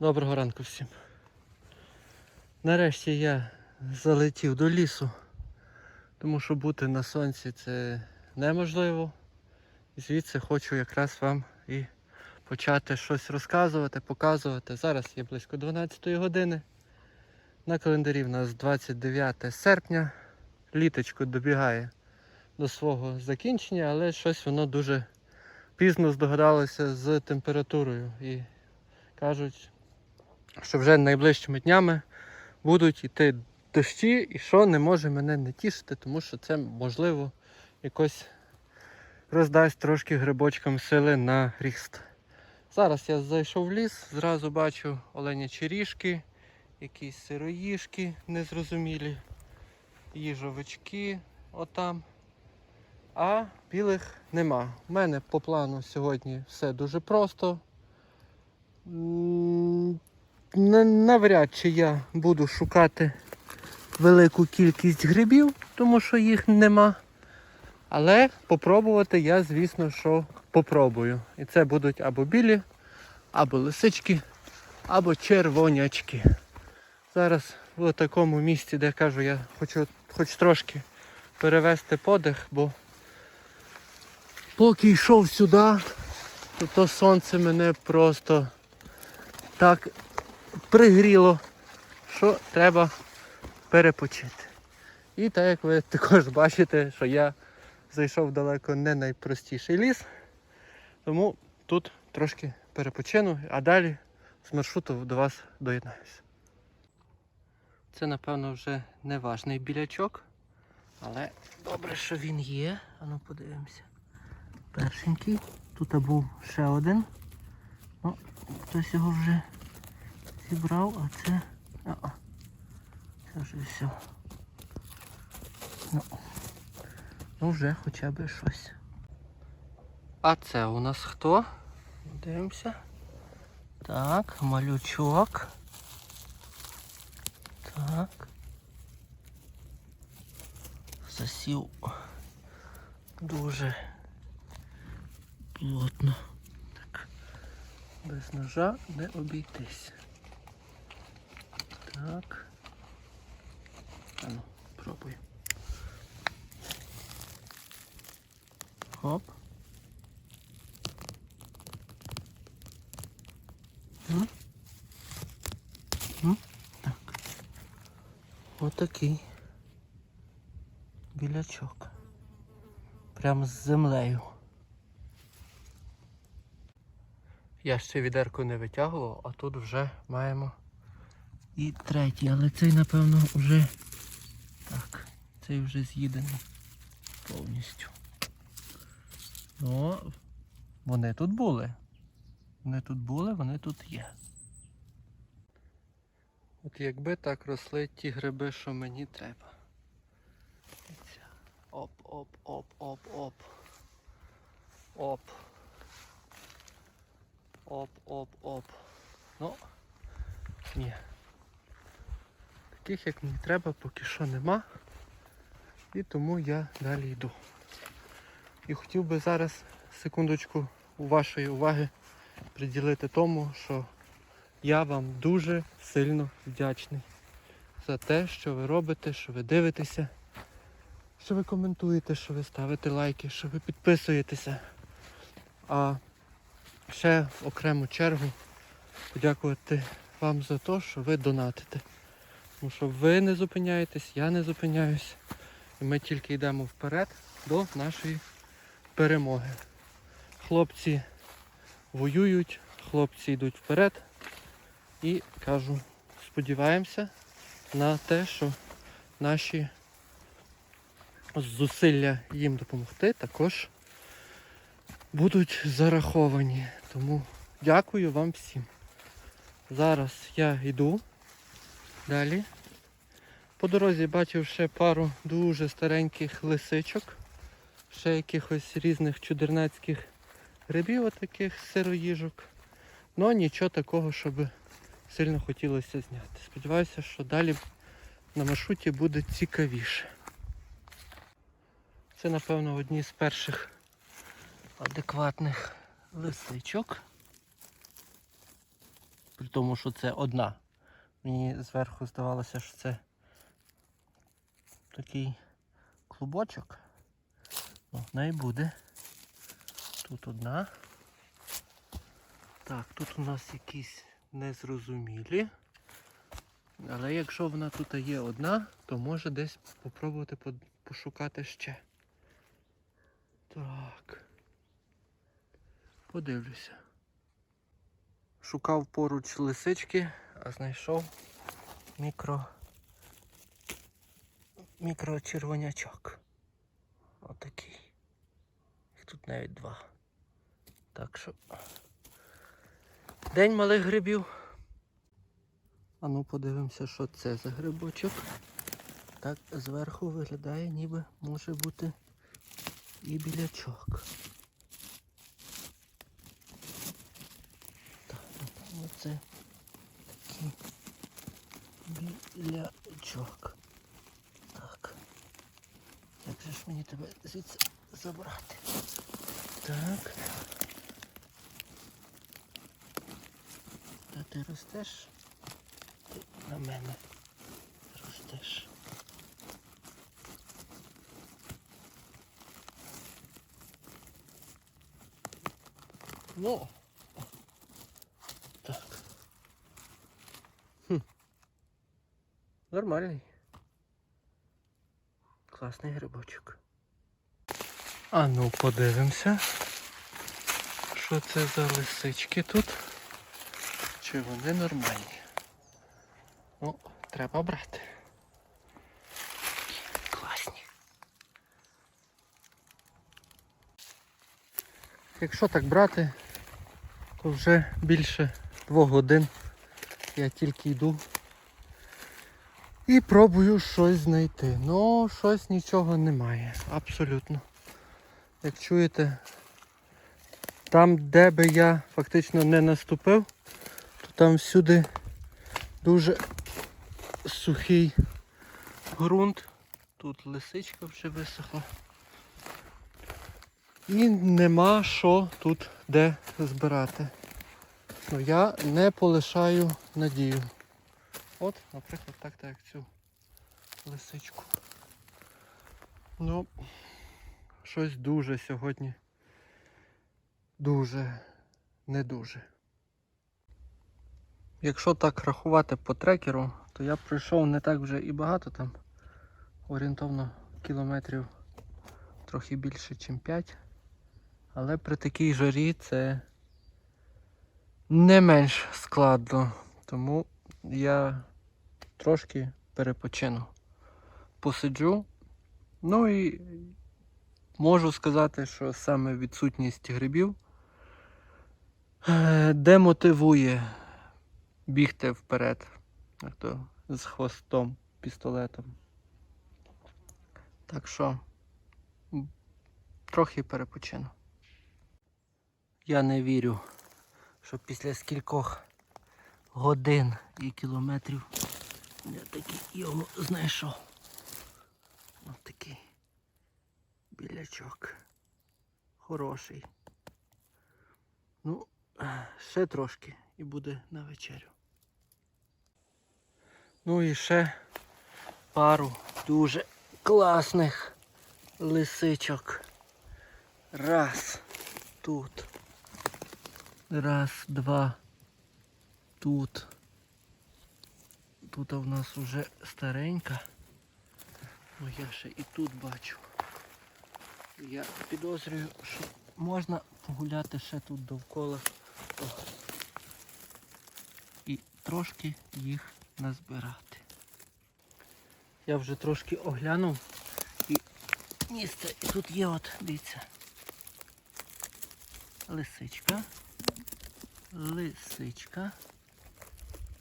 Доброго ранку всім. Нарешті я залетів до лісу, тому що бути на сонці це неможливо. І звідси хочу якраз вам і почати щось розказувати, показувати. Зараз є близько 12 години. На календарі в нас 29 серпня. Літочко добігає до свого закінчення, але щось воно дуже пізно здогадалося з температурою. І кажуть, що вже найближчими днями будуть йти дощі, і що не може мене не тішити, тому що це можливо якось роздасть трошки грибочкам сили на ріст. Зараз я зайшов в ліс, зразу бачу оленячі ріжки, якісь сироїжки незрозумілі, їжовички отам. А білих нема. У мене по плану сьогодні все дуже просто. Навряд чи я буду шукати велику кількість грибів, тому що їх нема. Але попробувати я, звісно, що попробую. І це будуть або білі, або лисички, або червонячки. Зараз в такому місці, де кажу, я хочу хоч трошки перевести подих, бо поки йшов сюди, то, то сонце мене просто так пригріло, що треба перепочити. І так як ви також бачите, що я зайшов далеко не найпростіший ліс, тому тут трошки перепочину, а далі з маршруту до вас доєднаюся. Це, напевно, вже не важний білячок, але добре, що він є. Ану подивимося. Першенький. Тут був ще один. Ну, хтось його вже зібрав, а це... А, це вже все. Ну, ну вже хоча б щось. А це у нас хто? Дивимося. Так, малючок. Так. Засів дуже плотно. Так. Без ножа не обійтись. Так. А ну, пробуй. Хоп. М? М? Так. Отакий білячок. Прямо з землею. Я ще відерку не витягував, а тут вже маємо і третій, але цей, напевно, вже так, цей вже з'їдений повністю. Ну, вони тут були. Вони тут були, вони тут є. От якби так росли ті гриби, що мені треба. Оп, оп, оп, оп, оп. Оп. Оп, оп, оп. Ну, ні. Таких як мені треба, поки що нема. І тому я далі йду. І хотів би зараз секундочку вашої уваги приділити тому, що я вам дуже сильно вдячний за те, що ви робите, що ви дивитеся, що ви коментуєте, що ви ставите лайки, що ви підписуєтеся. А ще в окрему чергу подякувати вам за те, що ви донатите. Тому що ви не зупиняєтесь, я не зупиняюсь. І ми тільки йдемо вперед до нашої перемоги. Хлопці воюють, хлопці йдуть вперед. І кажу, сподіваємося на те, що наші зусилля їм допомогти також будуть зараховані. Тому дякую вам всім. Зараз я йду далі. По дорозі бачив ще пару дуже стареньких лисичок, ще якихось різних чудернацьких грибів, отаких сироїжок. Ну нічого такого, щоб сильно хотілося зняти. Сподіваюся, що далі на маршруті буде цікавіше. Це, напевно, одні з перших адекватних лисичок. При тому, що це одна. Мені зверху здавалося, що це такий клубочок. О, в буде. Тут одна. Так, тут у нас якісь незрозумілі. Але якщо вона тут є одна, то може десь попробувати пошукати ще. Так. Подивлюся. Шукав поруч лисички, знайшов мікро. мікрочервонячок. Отакий. Їх тут навіть два. Так що. День малих грибів. А ну подивимося, що це за грибочок. Так зверху виглядає, ніби може бути і білячок. Так, напевно, такий білячок. Так. Як же ж мені тебе звідси забрати? Так. Та ти ростеш? Ти на мене ростеш. Ну. Так. Хм. Нормальний. Класний грибочок. А ну подивимося. Що це за лисички тут? Чи вони нормальні? Ну, треба брати. Класні. Якщо так брати, то вже більше двох годин я тільки йду і пробую щось знайти. Ну, щось нічого немає. Абсолютно. Як чуєте, там, де би я фактично не наступив, то там всюди дуже сухий ґрунт. Тут лисичка вже висохла. І нема що тут де збирати. Ну, я не полишаю надію. От, наприклад, так, так, як цю лисичку. Ну, щось дуже сьогодні. Дуже, не дуже. Якщо так рахувати по трекеру, то я пройшов не так вже і багато там. Орієнтовно кілометрів трохи більше, ніж 5. Але при такій жарі це не менш складно. Тому я трошки перепочину. Посиджу. Ну і можу сказати, що саме відсутність грибів е, демотивує бігти вперед. Як то з хвостом, пістолетом. Так що трохи перепочину. Я не вірю, що після скількох годин і кілометрів я таки його знайшов. Ось такий білячок. Хороший. Ну, ще трошки і буде на вечерю. Ну і ще пару дуже класних лисичок. Раз тут. Раз, два. Тут. Тут у нас вже старенька. Ну я ще і тут бачу. Я підозрюю, що можна погуляти ще тут довкола. І трошки їх назбирати. Я вже трошки оглянув і місце. І тут є от, дивіться. Лисичка. Лисичка.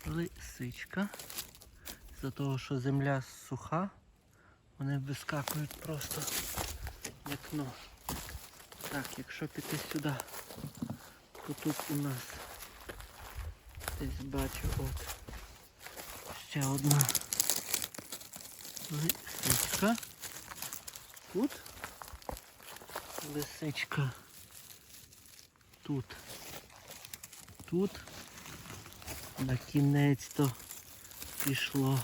Лисичка. За того, що земля суха, вони вискакують просто як ну. Так, якщо піти сюди, то тут у нас десь бачу от ще одна лисичка. Тут лисичка. Тут. Тут. На кінець-то пішло.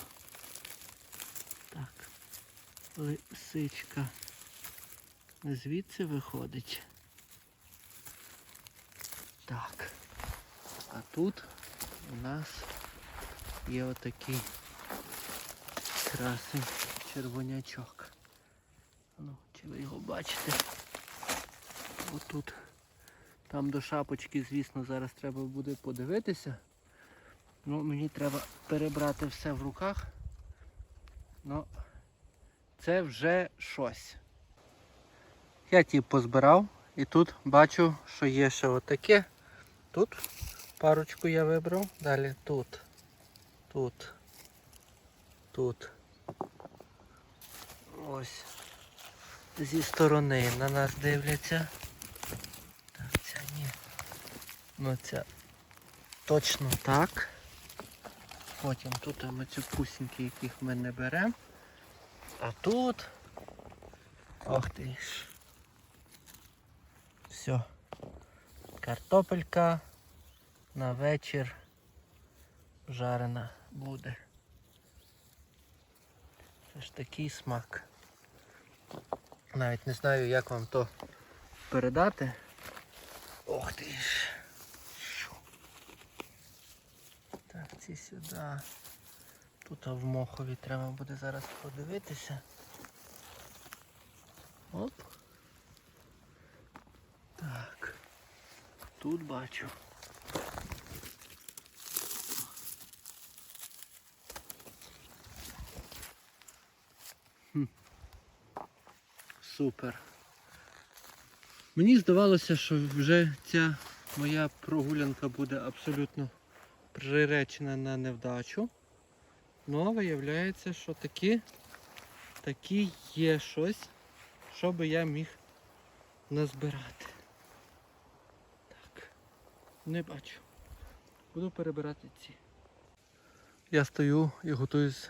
Так. Лисичка. Звідси виходить. Так. А тут у нас є отакий красень червонячок. Ну, чи ви його бачите? Отут. Там до шапочки, звісно, зараз треба буде подивитися. Ну, мені треба перебрати все в руках. Ну, це вже щось. Я ті позбирав і тут бачу, що є ще отаке. Тут парочку я вибрав. Далі тут. Тут. Тут. Ось. Зі сторони на нас дивляться. Так, ця ні. Ну ця точно так. Потім тут ми ці пусіньки, яких ми не беремо. А тут. Ох ти ж. Все. Картопелька на вечір жарена буде. Це ж такий смак. Навіть не знаю, як вам то передати. Ох ти ж. Що? Ці сюди. Тут в мохові треба буде зараз подивитися. Оп. Так. Тут бачу. Хм. Супер. Мені здавалося, що вже ця моя прогулянка буде абсолютно приречена на невдачу. Ну, виявляється, що таки, таки є щось, що би я міг назбирати. Так, не бачу. Буду перебирати ці. Я стою і готуюсь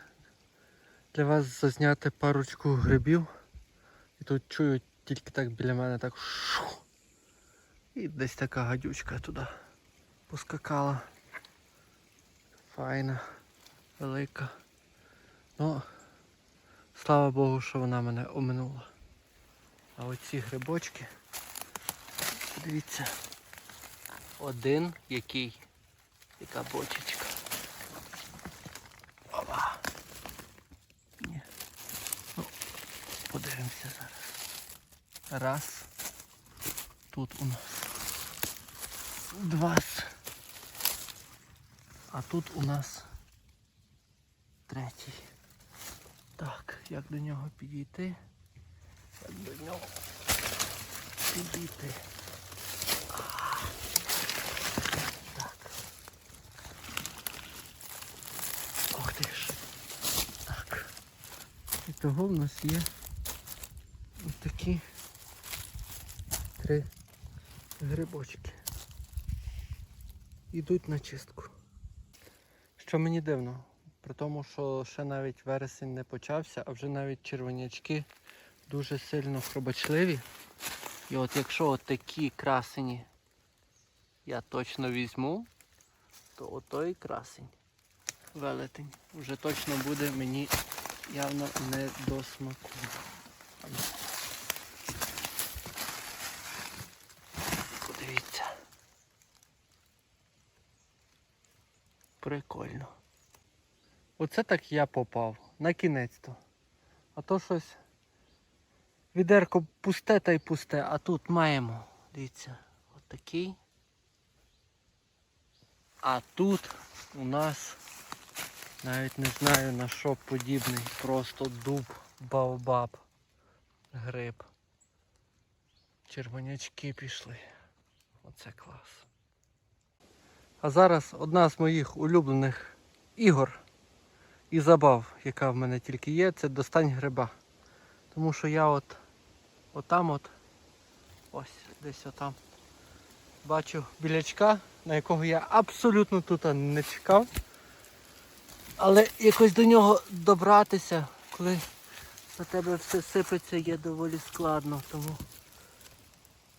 для вас зазняти парочку грибів. І тут чую тільки так біля мене так шу. І десь така гадючка туди поскакала. Файна, велика. Ну, слава Богу, що вона мене оминула. А оці грибочки, подивіться, один який, яка бочечка. Опа. Ні. Ну, подивимося зараз. Раз. Тут у нас. Два. А тут у нас третій. Так, як до нього підійти? Як до нього підійти? Так. Ох ти ж. Так. І того в нас є такі три грибочки. Йдуть на чистку. Що мені дивно, при тому, що ще навіть вересень не почався, а вже навіть червонячки дуже сильно хробачливі. І от якщо от такі красені я точно візьму, то отой красень, велетень, вже точно буде мені явно не до смаку. Подивіться. Прикольно. Оце так я попав. На кінець-то. А то щось. Відерко пусте та й пусте, а тут маємо. Дивіться, отакий. А тут у нас навіть не знаю на що подібний. Просто дуб, баобаб, гриб. Червонячки пішли. Оце клас. А зараз одна з моїх улюблених ігор і забав, яка в мене тільки є, це достань гриба. Тому що я от отам от, ось десь отам, бачу білячка, на якого я абсолютно тут не чекав. Але якось до нього добратися, коли на тебе все сипеться, є доволі складно. Тому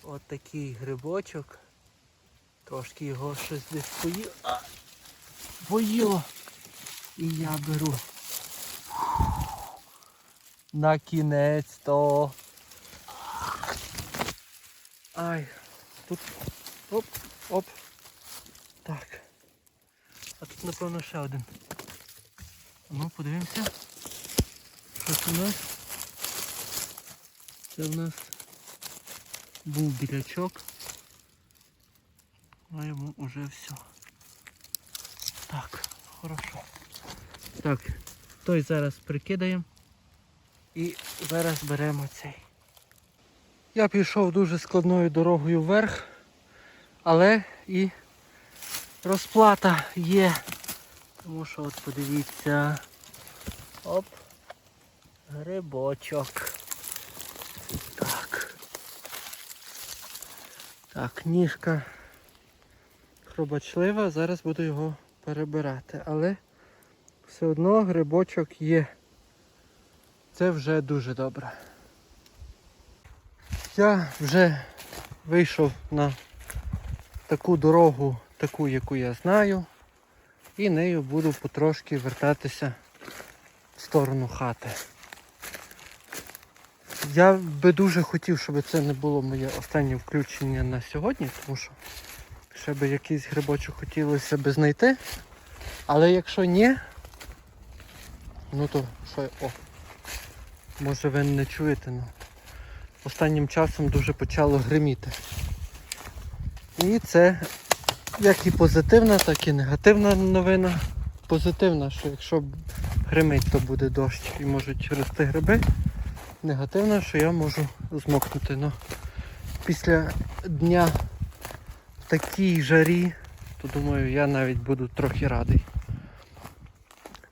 от такий грибочок. Трошки його щось десь поїв. А, твоє. І я беру. На кінець то. Ай, тут оп, оп. Так. А тут напевно ще один. Ну, подивимося. Що це у нас? Це в нас був білячок. А йому вже все. Так, хорошо. Так, той зараз прикидаємо. І зараз беремо цей. Я пішов дуже складною дорогою вверх, але і розплата є. Тому що от подивіться. Оп. Грибочок. Так. Так, ніжка хробачлива, зараз буду його перебирати, але все одно грибочок є. Це вже дуже добре. Я вже вийшов на таку дорогу, таку, яку я знаю, і нею буду потрошки вертатися в сторону хати. Я би дуже хотів, щоб це не було моє останнє включення на сьогодні, тому що ще би якийсь грибочок хотілося би знайти. Але якщо ні, ну то що, о, може ви не чуєте, ну останнім часом дуже почало гриміти. І це як і позитивна, так і негативна новина. Позитивна, що якщо гримить, то буде дощ і можуть рости гриби. Негативна, що я можу змокнути. Ну, після дня такій жарі, то думаю, я навіть буду трохи радий.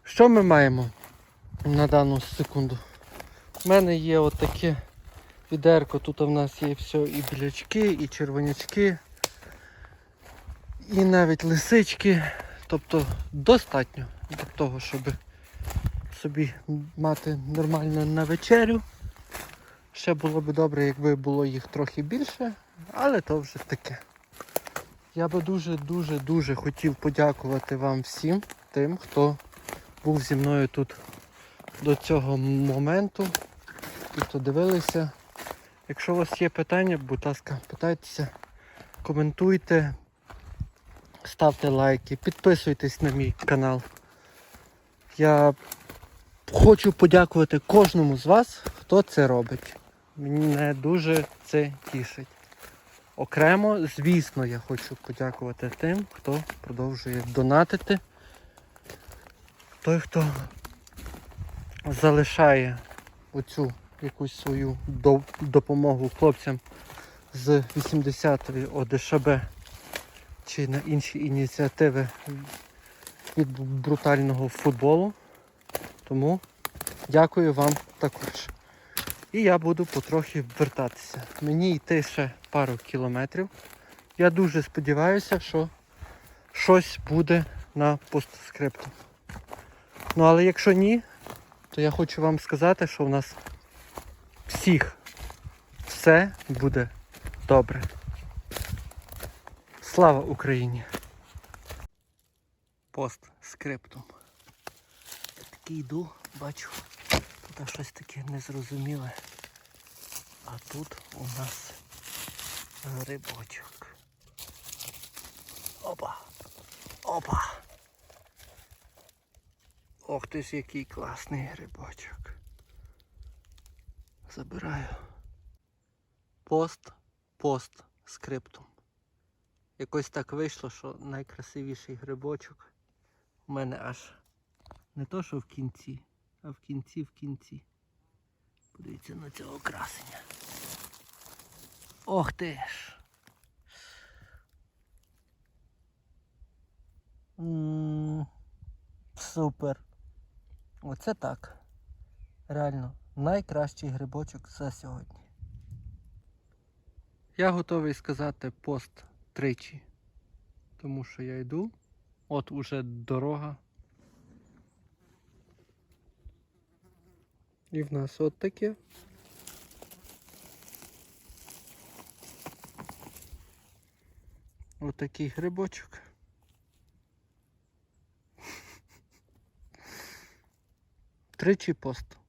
Що ми маємо на дану секунду? У мене є отаке відерко, тут в нас є все і білячки, і червонячки, і навіть лисички. Тобто достатньо для того, щоб собі мати нормально на вечерю. Ще було б добре, якби було їх трохи більше, але то вже таке. Я би дуже-дуже-дуже хотів подякувати вам всім тим, хто був зі мною тут до цього моменту і хто дивилися. Якщо у вас є питання, будь ласка, питайтеся, коментуйте, ставте лайки, підписуйтесь на мій канал. Я хочу подякувати кожному з вас, хто це робить. Мене дуже це тішить. Окремо, звісно, я хочу подякувати тим, хто продовжує донатити. Той, хто залишає оцю якусь свою допомогу хлопцям з 80-ї ОДШБ чи на інші ініціативи від брутального футболу. Тому дякую вам також. І я буду потрохи вертатися. Мені йти ще пару кілометрів. Я дуже сподіваюся, що щось буде на постскрипту. Ну але якщо ні, то я хочу вам сказати, що в нас всіх все буде добре. Слава Україні! Постскриптум. Я такий йду, бачу, тут щось таке незрозуміле. А тут у нас грибочок. Опа! Опа! Ох ти ж який класний грибочок. Забираю. Пост, пост, скриптум. Якось так вийшло, що найкрасивіший грибочок у мене аж не то, що в кінці, а в кінці в кінці. Подивіться на цього красення. Ох ти ж. Супер. Оце так. Реально найкращий грибочок за сьогодні. Я готовий сказати пост тричі. Тому що я йду. От уже дорога. І в нас от таке. отакий грибочок. Тричі пост.